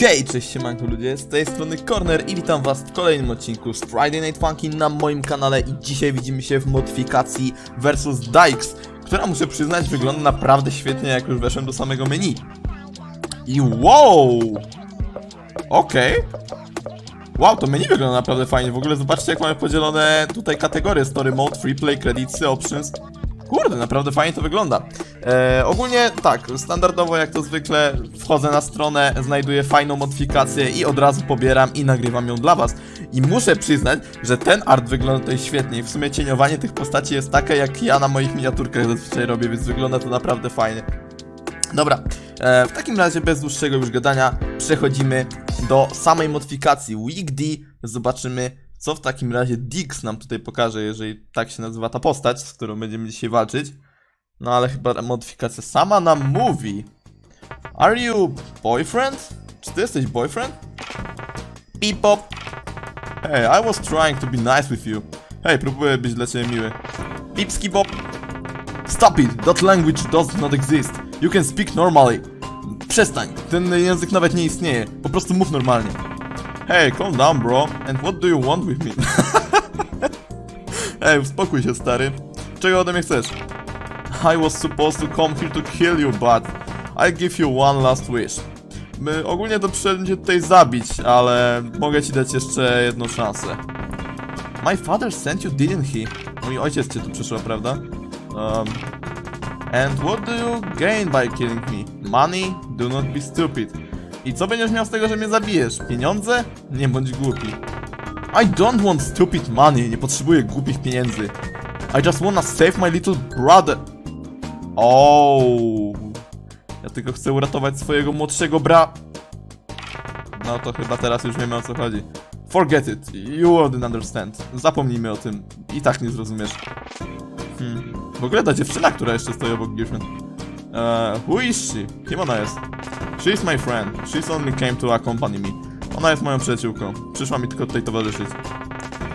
Hej, cześć siemanko ludzie, z tej strony Corner i witam was w kolejnym odcinku z Friday Night Funky na moim kanale i dzisiaj widzimy się w modyfikacji versus Dykes, która muszę przyznać wygląda naprawdę świetnie jak już weszłem do samego menu. I wow! Okej. Wow, to menu wygląda naprawdę fajnie. W ogóle zobaczcie jak mamy podzielone tutaj kategorie Story Mode, Free Play, Creditsy, Options. Kurde, naprawdę fajnie to wygląda. E, ogólnie tak, standardowo jak to zwykle wchodzę na stronę, znajduję fajną modyfikację i od razu pobieram i nagrywam ją dla was. I muszę przyznać, że ten art wygląda tutaj świetnie. W sumie cieniowanie tych postaci jest takie jak ja na moich miniaturkach zazwyczaj robię, więc wygląda to naprawdę fajnie. Dobra, e, w takim razie bez dłuższego już gadania przechodzimy do samej modyfikacji Week D. Zobaczymy, co w takim razie Dix nam tutaj pokaże, jeżeli tak się nazywa ta postać, z którą będziemy dzisiaj walczyć. No ale chyba modyfikacja sama nam mówi. Are you boyfriend? Czy ty jesteś boyfriend? Pipop. Hey, I was trying to be nice with you. Hej, próbuję być dla ciebie miły. Pipski Bob. Stop it! That language does not exist. You can speak normally. Przestań, ten język nawet nie istnieje. Po prostu mów normalnie. Hey, calm down, bro. And what do you want with me? Ej, uspokój się, stary. Czego ode mnie chcesz? I was supposed to come here to kill you, but I give you one last wish. My, ogólnie to cię tutaj zabić, ale mogę ci dać jeszcze jedną szansę. My father sent you, didn't he? Mój ojciec cię tu przyszła, prawda? Um, and what do you gain by killing me? Money? Do not be stupid. I co będziesz miał z tego, że mnie zabijesz? Pieniądze? Nie bądź głupi. I don't want stupid money, nie potrzebuję głupich pieniędzy. I just wanna save my little brother. Oh. Ja tylko chcę uratować swojego młodszego bra... No to chyba teraz już wiemy o co chodzi. Forget it, you wouldn't understand. Zapomnijmy o tym. I tak nie zrozumiesz. Hmm. W ogóle ta dziewczyna, która jeszcze stoi obok Griffin. Eee, who is she? Kim ona jest? She is my friend. She's only came to accompany me. Ona jest moją przyjaciółką. Przyszła mi tylko tutaj towarzyszyć.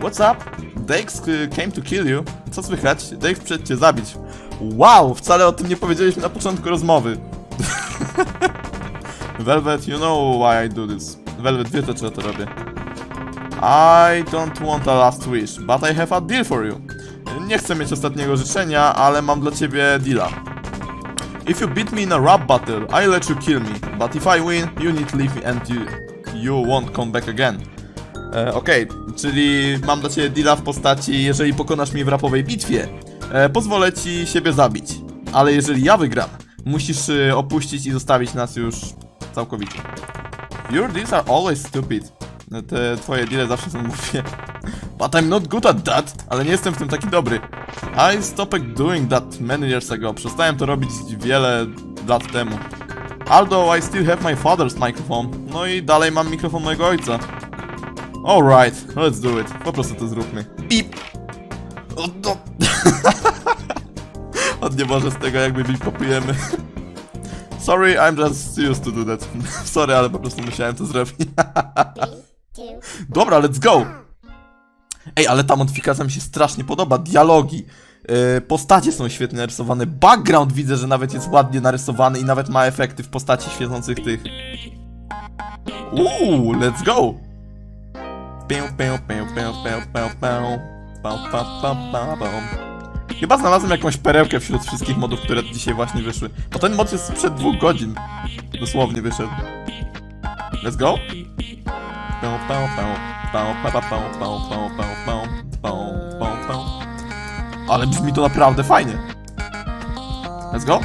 What's up? Dex y, came to kill you. Co słychać? Dex przyszedł cię zabić. Wow, wcale o tym nie powiedzieliśmy na początku rozmowy. Velvet, you know why I do this. Velvet wie to, czego to robię. I don't want a last wish, but I have a deal for you. Nie chcę mieć ostatniego życzenia, ale mam dla ciebie deala. If you beat me in a rap battle, I let you kill me, but if I win, you need leave me and you, you won't come back again. E, Okej, czyli mam dla ciebie deala w postaci, jeżeli pokonasz mnie w rapowej bitwie, pozwolę ci siebie zabić. Ale jeżeli ja wygram, musisz e, opuścić i zostawić nas już całkowicie. Your deals are always stupid. E, Te twoje deale zawsze są głupie. But I'm not good at that, ale nie jestem w tym taki dobry. I stopped doing that many years ago. Przestałem to robić wiele lat temu. Although I still have my father's microphone. No i dalej mam mikrofon mojego ojca. Alright, let's do it. Po prostu to zróbmy. Pip! O, no. On nie może z tego jakby mi popujemy. Sorry, I'm just used to do that. Sorry, ale po prostu musiałem to zrobić. Dobra, let's go! Ej, ale ta modyfikacja mi się strasznie podoba. Dialogi, yy, postacie są świetnie narysowane. Background widzę, że nawet jest ładnie narysowany i nawet ma efekty w postaci świecących tych. Uuu, let's go! Pię, pię, pię, pię, pię, pię, pię. Pam, pam, pam, pam, pam. Chyba znalazłem jakąś perełkę wśród wszystkich modów, które dzisiaj właśnie wyszły. Bo ten mod jest sprzed dwóch godzin. Dosłownie wyszedł. Let's go! Ale brzmi to naprawdę fajnie. Let's go.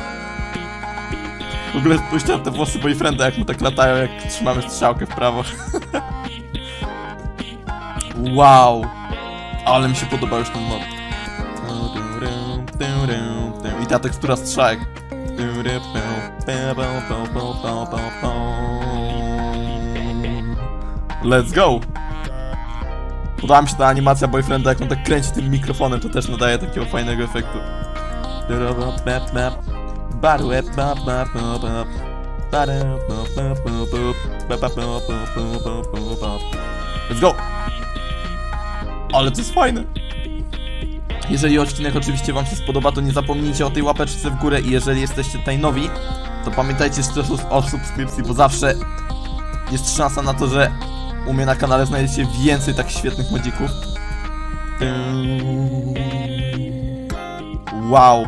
W ogóle spójrzcie na te włosy boyfrienda, jak mu tak latają, jak trzymamy strzałkę w prawo. wow. Ale mi się podoba już ten mod. I ta tekstura strzałek. Let's go! Podoba mi się ta animacja boyfrienda, jak on tak kręci tym mikrofonem, to też nadaje takiego fajnego efektu. Let's go! Ale to jest fajne! Jeżeli odcinek oczywiście wam się spodoba, to nie zapomnijcie o tej łapeczce w górę i jeżeli jesteście tutaj nowi, to pamiętajcie o subskrypcji, bo zawsze jest szansa na to, że u mnie na kanale znajdziecie więcej tak świetnych modzików. Wow.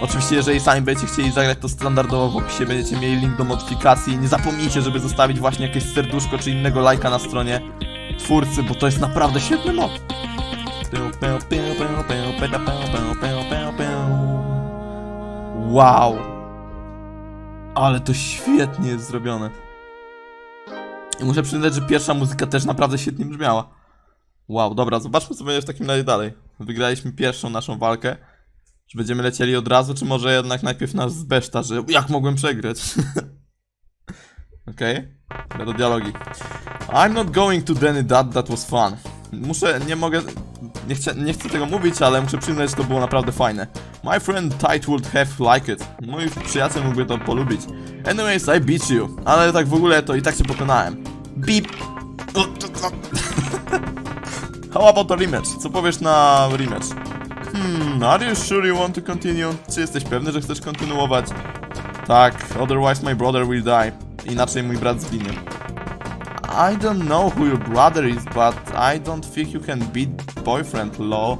Oczywiście, jeżeli sami będziecie chcieli zagrać to standardowo, w opisie będziecie mieli link do modyfikacji. Nie zapomnijcie, żeby zostawić właśnie jakieś serduszko czy innego lajka na stronie twórcy, bo to jest naprawdę świetny mod. Wow. Ale to świetnie jest zrobione. I muszę przyznać, że pierwsza muzyka też naprawdę świetnie brzmiała. Wow, dobra, zobaczmy co będzie w takim razie dalej. Wygraliśmy pierwszą naszą walkę. Czy będziemy lecieli od razu, czy może jednak najpierw nas zbeszta, że jak mogłem przegrać? Okej, okay. do dialogi. I'm not going to deny that, that was fun. Muszę, nie mogę, nie, chcę, nie chcę tego mówić, ale muszę przyznać, że to było naprawdę fajne. My friend Tite would have like it. Mój przyjaciel mógłby to polubić. Anyways, I beat you. Ale tak w ogóle to i tak cię pokonałem. Beep. How about a rematch? Co powiesz na rematch? Hmm, are you sure you want to continue? Czy jesteś pewny, że chcesz kontynuować? Tak, otherwise my brother will die. Inaczej mój brat zginie. I don't know who your brother is, but I don't think you can beat boyfriend, lol.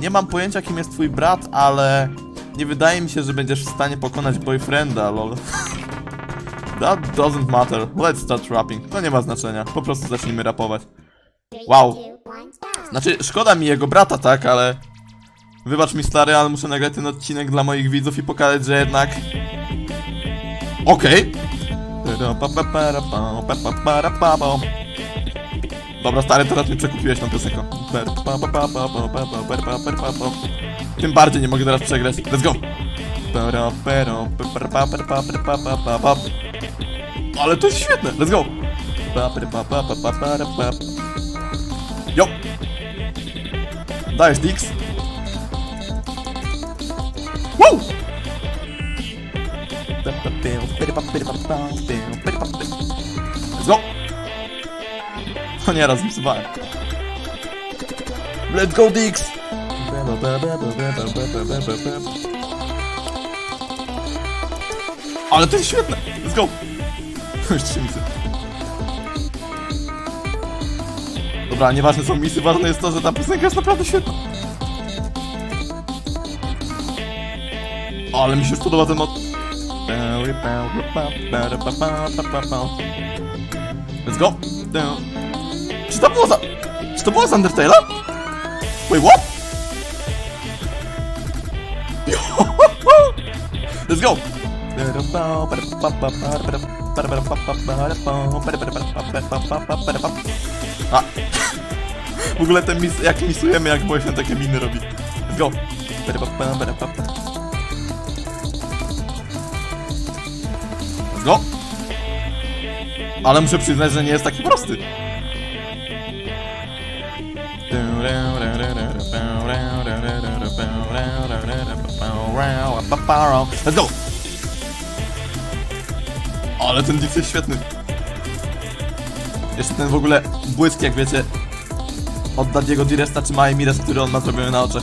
Nie mam pojęcia kim jest twój brat, ale nie wydaje mi się, że będziesz w stanie pokonać boyfrienda, lol. That doesn't matter. Let's start rapping. To nie ma znaczenia. Po prostu zacznijmy rapować. Wow. Znaczy, szkoda mi jego brata, tak, ale... Wybacz mi stary, ale muszę nagrać ten odcinek dla moich widzów i pokazać, że jednak... Okej. Dobra, stary, teraz mnie przekupiłeś tą piosenką. Tym bardziej nie mogę teraz przegrać. Let's go! Ale to jest świetne, let's go! Yo! Dajesz Dix? Let's go! O nie, raz zepsowałem. Let's go Dix! Ale to jest świetne! Let's go! Dobra, nieważne są misy, ważne jest to, że ta piosenka jest naprawdę świetna. Ale mi się już podoba ten mod. Let's go! Czy to było za... Czy to było z Undertale'a? Wait, what? Let's go! A. W ogóle ten mis, jak misujemy, jak boyfriend takie miny robi. Let's go! Go! Ale muszę przyznać, że nie jest taki prosty. Let's go! Ale ten Dix jest świetny. Jeszcze ten w ogóle błysk, jak wiecie, od Dadiego Diresta czy Małej Mires, który on ma zrobiony na oczach.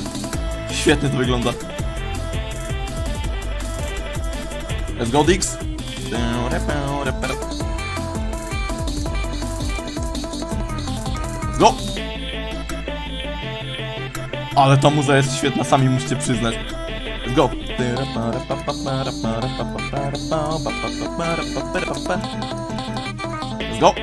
Świetnie to wygląda. Let's go Dix! Go! Ale ta muza jest świetna, sami musicie przyznać. Go! Go!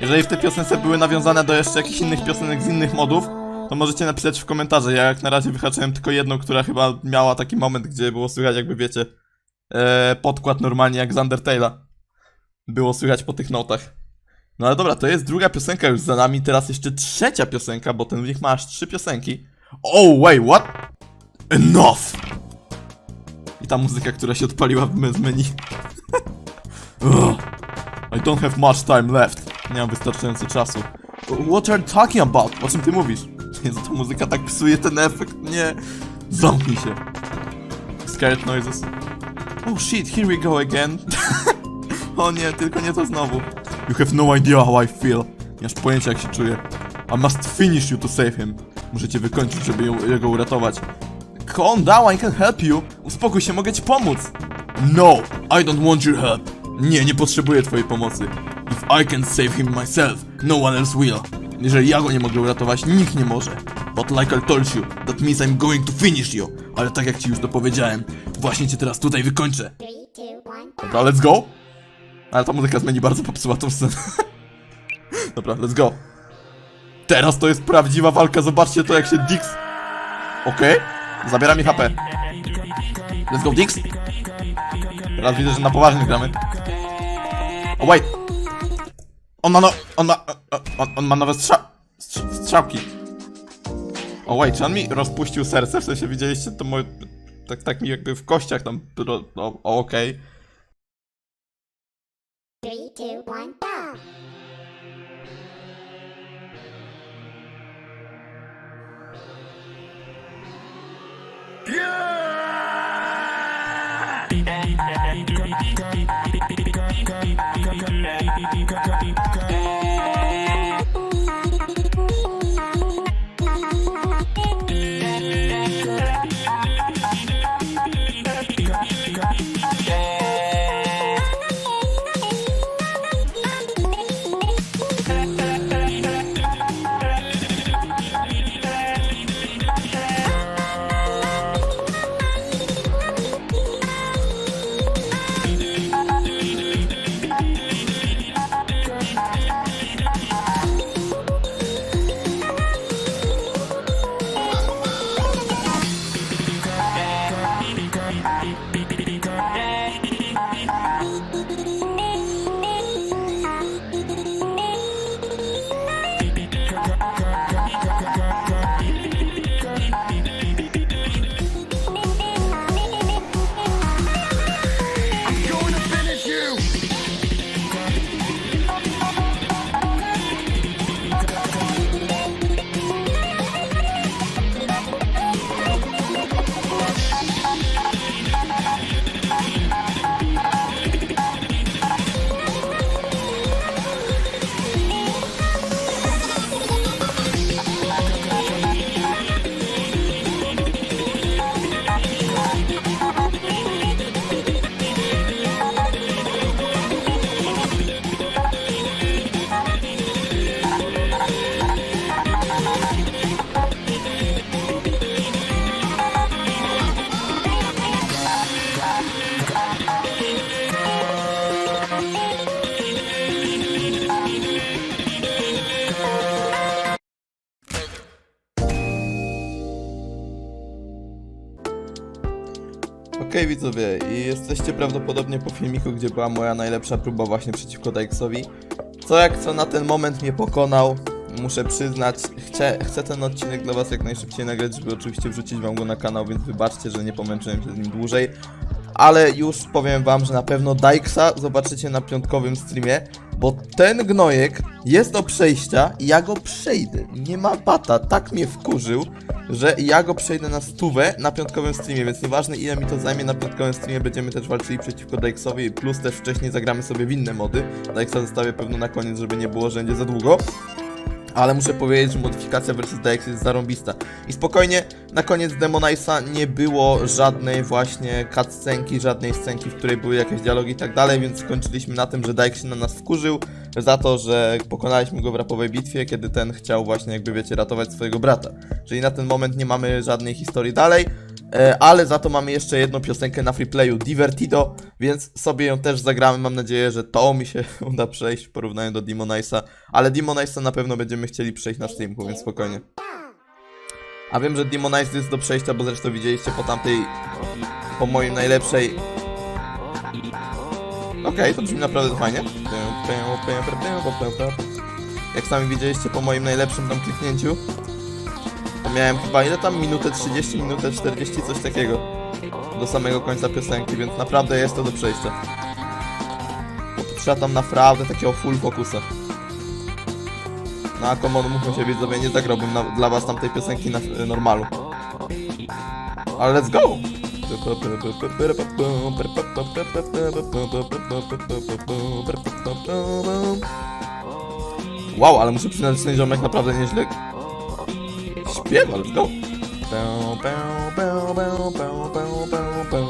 Jeżeli w tej piosence były nawiązane do jeszcze jakichś innych piosenek z innych modów, to możecie napisać w komentarze. Ja jak na razie wyhaczyłem tylko jedną, która chyba miała taki moment, gdzie było słychać jakby wiecie e, podkład normalnie jak z Undertale'a. Było słychać po tych notach. No ale dobra, to jest druga piosenka już za nami, teraz jeszcze trzecia piosenka, bo ten Wick ma aż trzy piosenki. Oh, wait, what? Enough! I ta muzyka, która się odpaliła w menu. I don't have much time left. Nie mam wystarczająco czasu. What are you talking about? O czym ty mówisz? Jezu, ta muzyka tak psuje ten efekt. Nie. Zamknij się. Scared noises. Oh shit, here we go again. o nie, tylko nie to znowu. You have no idea how I feel. Nie masz pojęcia jak się czuję. I must finish you to save him. Muszę cię wykończyć, żeby ją, jego uratować. Calm down, I can help you. Uspokój się, mogę ci pomóc. No, I don't want your help. Nie, nie potrzebuję twojej pomocy. If I can save him myself, no one else will. Jeżeli ja go nie mogę uratować, nikt nie może. But like I told you, that means I'm going to finish you. Ale tak jak ci już to powiedziałem, właśnie cię teraz tutaj wykończę. Dobra, let's go. Ale ta muzyka z menu bardzo popsuła tą scenę. Dobra, let's go. Teraz to jest prawdziwa walka, zobaczcie to jak się Dix... Okej, zabiera mi HP. Let's go Dix. Teraz widzę, że na poważnie gramy. O wait! On ma no... on ma... on, on ma nowe strza... strz- strzałki. O wait, czy on mi rozpuścił serce? W sensie widzieliście to moje... Tak, tak mi jakby w kościach tam... ro- O, okej. three, two, one, go! Jesteście prawdopodobnie po filmiku, gdzie była moja najlepsza próba właśnie przeciwko Dyksowi. Co jak co na ten moment mnie pokonał, muszę przyznać, chcę, chcę ten odcinek dla was jak najszybciej nagrać, żeby oczywiście wrzucić wam go na kanał, więc wybaczcie, że nie pomęczyłem się z nim dłużej. Ale już powiem wam, że na pewno Dykesa zobaczycie na piątkowym streamie, bo ten gnojek jest do przejścia i ja go przejdę. Nie ma bata, tak mnie wkurzył, że ja go przejdę na stówę na piątkowym streamie, więc nieważne ile mi to zajmie na piątkowym streamie, będziemy też walczyli przeciwko Dyksowi, plus też wcześniej zagramy sobie w inne mody. Dykesa zostawię pewno na koniec, żeby nie było, że będzie za długo. Ale muszę powiedzieć, że modyfikacja versus DX jest zarąbista. I spokojnie, na koniec Demonice'a nie było żadnej właśnie cutscenki, żadnej scenki, w której były jakieś dialogi i tak dalej, więc skończyliśmy na tym, że Dyke się na nas wkurzył za to, że pokonaliśmy go w rapowej bitwie, kiedy ten chciał właśnie, jakby wiecie, ratować swojego brata. Czyli na ten moment nie mamy żadnej historii dalej, ale za to mamy jeszcze jedną piosenkę na freeplayu, Divertido, więc sobie ją też zagramy. Mam nadzieję, że to mi się uda przejść w porównaniu do Demonice'a, ale Demonice'a na pewno będziemy chcieli przejść na streamku, więc spokojnie. A wiem, że Demonize jest do przejścia, bo zresztą widzieliście po tamtej, po mojej najlepszej... Okej, to brzmi naprawdę fajnie. Jak sami widzieliście po moim najlepszym tam kliknięciu, miałem chyba ile tam? Minutę 30, minutę 40, coś takiego. Do samego końca piosenki, więc naprawdę jest to do przejścia. Trzeba tam naprawdę takiego full focusa. Na Common mówmy się widzowie, nie zagrałbym na, dla was tamtej piosenki na y, normalu. Ale let's go! Wow, ale muszę przyznać, że ten ziomek naprawdę nieźle śpiewa, let's go. Pę, pę, pę, pę, pę, pę, pę, pę.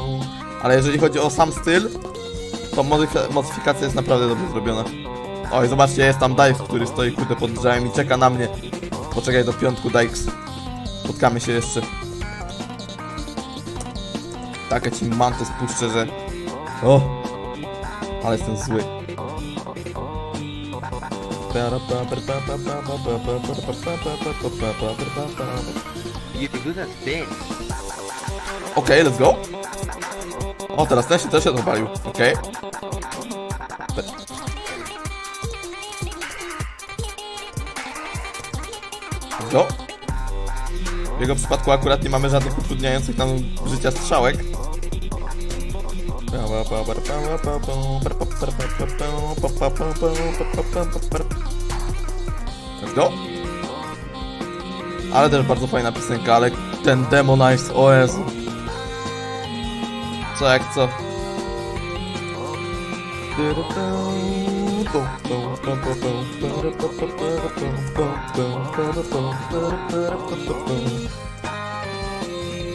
Ale jeżeli chodzi o sam styl, to modyfika- modyfikacja jest naprawdę dobrze zrobiona. Oj, zobaczcie, jest tam Dykes, który stoi kurde pod drzewem i czeka na mnie. Poczekaj do piątku, Dykes. Spotkamy się jeszcze. Takie ci mantę spuszczę, że... O! Ale jestem zły. You? Okej, let's go. O, teraz ten się też się odpalił. Okej. Let's go. W jego przypadku akurat nie mamy żadnych utrudniających nam życia strzałek. Let's go. Ale też bardzo fajna piosenka, ale ten Demonize, o Jezu. Co jak co?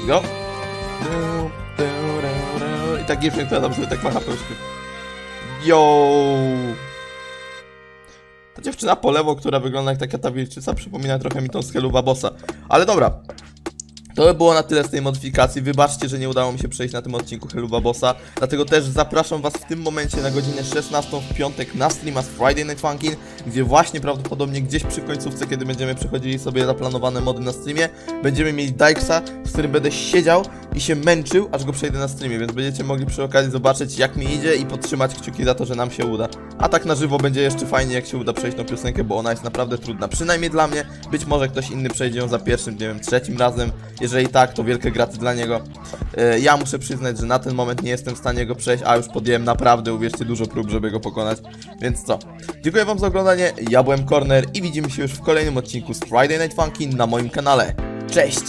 Go. Tak Gifrink tam sobie tak macha pełszkiem. Yo! Ta dziewczyna po lewo, która wygląda jak taka ta wilczyca, przypomina trochę mi tą z Helluva Bossa. Ale dobra. To by było na tyle z tej modyfikacji. Wybaczcie, że nie udało mi się przejść na tym odcinku Helluva Bossa. Dlatego też zapraszam Was w tym momencie na godzinę 16 w piątek na streama z Friday Night Funkin', gdzie właśnie prawdopodobnie gdzieś przy końcówce, kiedy będziemy przechodzili sobie zaplanowane mody na streamie, będziemy mieć Dykesa, z którym będę siedział i się męczył, aż go przejdę na streamie, więc będziecie mogli przy okazji zobaczyć jak mi idzie i podtrzymać kciuki za to, że nam się uda. A tak na żywo będzie jeszcze fajnie, jak się uda przejść tą piosenkę, bo ona jest naprawdę trudna. Przynajmniej dla mnie. Być może ktoś inny przejdzie ją za pierwszym, nie wiem, trzecim razem. Jeżeli tak, to wielkie graty dla niego. E, Ja muszę przyznać, że na ten moment nie jestem w stanie go przejść, a już podjąłem naprawdę, uwierzcie, dużo prób, żeby go pokonać. Więc co? Dziękuję Wam za oglądanie. Ja byłem Corner i widzimy się już w kolejnym odcinku z Friday Night Funkin' na moim kanale. Cześć!